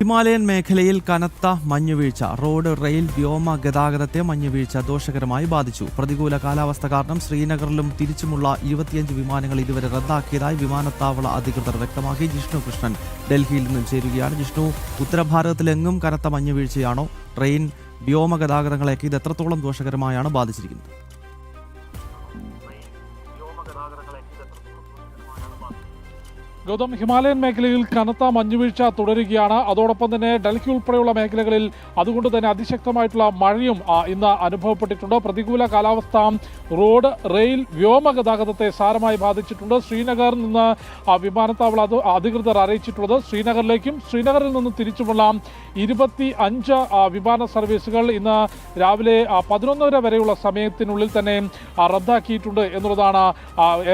Himalayan മേഖലയിൽ കനത്ത മഞ്ഞുവീഴ്ച. റോഡ് റെയിൽ വ്യോമ ഗതാഗതത്തെ മഞ്ഞുവീഴ്ച ദോഷകരമായി ബാധിച്ചു. പ്രതികൂല കാലാവസ്ഥ കാരണം ശ്രീനഗറിലും തിരിച്ചുമുള്ള ഇരുപത്തിയഞ്ച് വിമാനങ്ങൾ ഇതുവരെ റദ്ദാക്കിയതായി വിമാനത്താവള അധികൃതർ വ്യക്തമാക്കി. ജിഷ്ണു കൃഷ്ണൻ ഡൽഹിയിൽ നിന്നും ചേരുകയാണ്. ജിഷ്ണു ഉത്തരഭാരതത്തിലെങ്ങും കനത്ത മഞ്ഞുവീഴ്ചയാണോ? ട്രെയിൻ വ്യോമ ഗതാഗതങ്ങളെയൊക്കെ ഇത് എത്രത്തോളം ദോഷകരമായാണ് ബാധിച്ചിരിക്കുന്നത്? ഗൗതം ഹിമാലയൻ മേഖലയിൽ കനത്ത മഞ്ഞുവീഴ്ച തുടരുകയാണ്. അതോടൊപ്പം തന്നെ ഡൽഹി ഉൾപ്പെടെയുള്ള മേഖലകളിൽ അതുകൊണ്ട് തന്നെ അതിശക്തമായിട്ടുള്ള മഴയും ഇന്ന് അനുഭവപ്പെട്ടിട്ടുണ്ട്. പ്രതികൂല കാലാവസ്ഥ റോഡ് റെയിൽ വ്യോമ ഗതാഗതത്തെ സാരമായി ബാധിച്ചിട്ടുണ്ട്. ശ്രീനഗറിൽ നിന്ന് വിമാനത്താവള അധികൃതർ അറിയിച്ചിട്ടുള്ളത്. ശ്രീനഗറിലേക്കും ശ്രീനഗറിൽ നിന്ന് തിരിച്ചുമുള്ള ഇരുപത്തി അഞ്ച് വിമാന സർവീസുകൾ ഇന്ന് രാവിലെ പതിനൊന്നര വരെയുള്ള സമയത്തിനുള്ളിൽ തന്നെ റദ്ദാക്കിയിട്ടുണ്ട് എന്നുള്ളതാണ്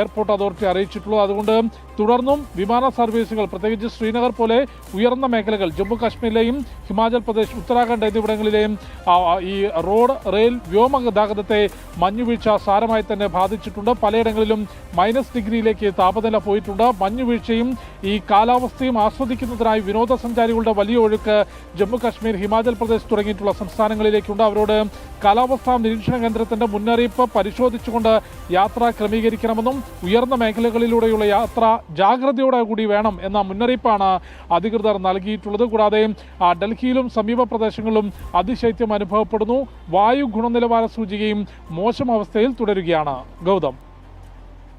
എയർപോർട്ട് അതോറിറ്റി അറിയിച്ചിട്ടുള്ളത്. അതുകൊണ്ട് തുടർന്നും വിമാന സർവീസുകൾ പ്രത്യേകിച്ച് ശ്രീനഗർ പോലെ ഉയർന്ന മേഖലകൾ ജമ്മു കാശ്മീരിലെയും ഹിമാചൽ പ്രദേശ് ഉത്തരാഖണ്ഡ് എന്നിവിടങ്ങളിലെയും ഈ റോഡ് റെയിൽ വ്യോമ ഗതാഗതത്തെ മഞ്ഞുവീഴ്ച സാരമായി തന്നെ ബാധിച്ചിട്ടുണ്ട്. പലയിടങ്ങളിലും മൈനസ് ഡിഗ്രിയിലേക്ക് താപനില പോയിട്ടുണ്ട്. മഞ്ഞുവീഴ്ചയും ഈ കാലാവസ്ഥയും ആസ്വദിക്കുന്നതിനായി വിനോദസഞ്ചാരികളുടെ വലിയ ഒഴുക്ക് ജമ്മു കാശ്മീർ ഹിമാചൽ പ്രദേശ് തുടങ്ങിയിട്ടുള്ള സംസ്ഥാനങ്ങളിലേക്കുണ്ട്. അവരോട് കാലാവസ്ഥാ നിരീക്ഷണ കേന്ദ്രത്തിന്റെ മുന്നറിയിപ്പ് പരിശോധിച്ചുകൊണ്ട് യാത്ര ക്രമീകരിക്കണമെന്നും ഉയർന്ന മേഖലകളിലൂടെയുള്ള യാത്ര ജാഗ്രതയോടെ കൂടി വേണം എന്ന മുന്നറിയിപ്പാണ് അധികൃതർ നൽകിയിട്ടുള്ളത്. കൂടാതെ ഡൽഹിയിലും സമീപ പ്രദേശങ്ങളിലും അതിശൈത്യം അനുഭവപ്പെടുന്നു. വായു ഗുണനിലവാര സൂചികയും മോശം അവസ്ഥയിൽ തുടരുകയാണ്. ഗൗതം.